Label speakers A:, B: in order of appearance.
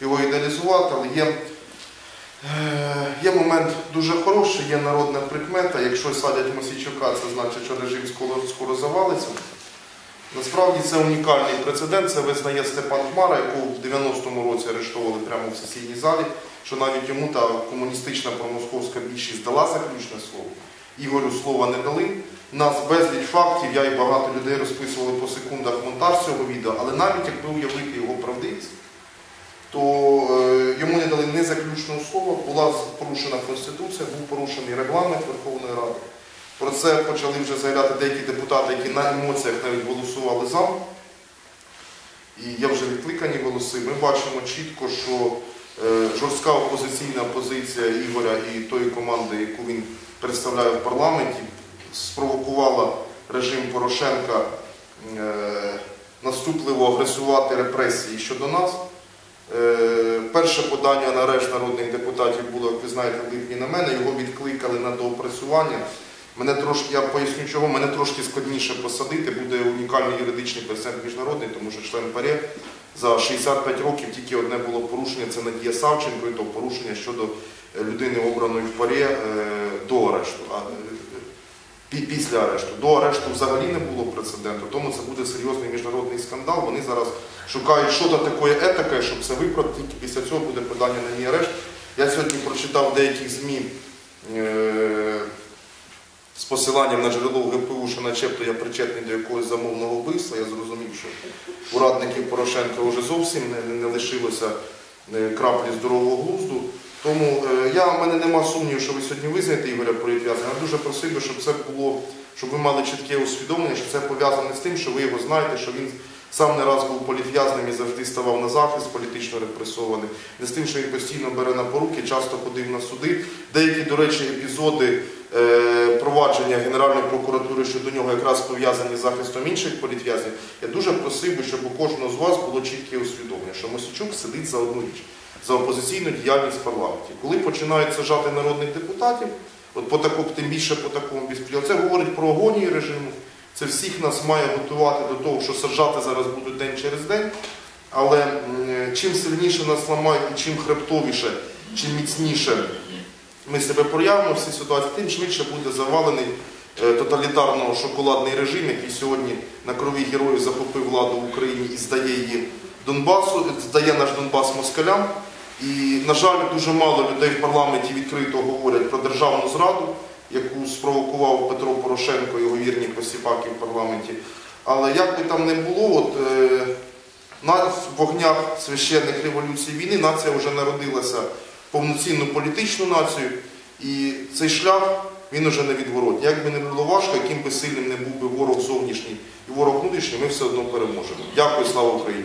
A: його ідеалізувати, але є, е, є момент дуже хороший, є народна прикмета. Якщо садять Мосійчука, це значить, що режим скоро, скоро завалиться. Насправді це унікальний прецедент. Це визнає Степан Хмара, якого в 90-му році арештовували прямо в сесійній залі, що навіть йому та комуністична промосковська більшість дала заключне слово. Ігорю слова не дали. Нас безліч фактів, я і багато людей розписували по секундах монтаж цього відео, але навіть якби уявити його правдивість, то е, йому не дали ні заключного слова, була порушена Конституція, був порушений регламент Верховної Ради. Про це почали вже заявляти деякі депутати, які на емоціях навіть голосували за. І є вже відкликані голоси. Ми бачимо чітко, що е, жорстка опозиційна позиція Ігоря і тої команди, яку він представляє в парламенті, спровокувала режим Порошенка е, наступливо агресувати репресії щодо нас. Перше подання на арешт народних депутатів було, як ви знаєте, в липні на мене. Його відкликали на доопрацювання. Мене трошки, я поясню чого, мене трошки складніше посадити, буде унікальний юридичний прецедент міжнародний, тому що член ПАРЄ за 65 років тільки одне було порушення, це Надія Савченко, і то порушення щодо е, людини, обраної в ПАРЄ е, до арешту. Після арешту. До арешту взагалі не було прецеденту, тому це буде серйозний міжнародний скандал. Вони зараз шукають, що то таке етаке, щоб це виправити, тільки після цього буде подання на ній арешт. Я сьогодні прочитав деяких ЗМІ е, з посиланням на джерело ГПУ, що начебто я причетний до якогось замовного вбивства. Я зрозумів, що у радників Порошенка вже зовсім не, не лишилося е, краплі здорового глузду. Тому е, я, в мене нема сумніву, що ви сьогодні визнаєте Ігоря політв'язня. Я дуже просив би, щоб це було, щоб ви мали чітке усвідомлення, що це пов'язане з тим, що ви його знаєте, що він сам не раз був політв'язним і завжди ставав на захист, політично репресований. Не з тим, що він постійно бере на поруки, часто ходив на суди. Деякі, до речі, епізоди е, провадження Генеральної прокуратури щодо нього якраз пов'язані з захистом інших політв'язнів. Я дуже просив би, щоб у кожного з вас було чітке усвідомлення, що Мосічук сидить за одну річ за опозиційну діяльність в парламенті. Коли починають сажати народних депутатів, от по такому, тим більше по такому безпреділу, це говорить про агонію режиму. Це всіх нас має готувати до того, що саджати зараз будуть день через день. Але чим сильніше нас ламають і чим хребтовіше, чим міцніше ми себе проявимо в цій ситуації, тим швидше буде завалений е, тоталітарно-шоколадний режим, який сьогодні на крові героїв захопив владу в Україні і здає її Донбасу, здає наш Донбас москалям. І, на жаль, дуже мало людей в парламенті відкрито говорять про державну зраду, яку спровокував Петро Порошенко, його вірні посіпаки в парламенті. Але як би там не було, от, е, на вогнях священних революцій війни нація вже народилася повноцінну політичну націю, і цей шлях він уже не відворотний. Як би не було важко, яким би сильним не був би ворог зовнішній і ворог внутрішній, ми все одно переможемо. Дякую, слава Україні!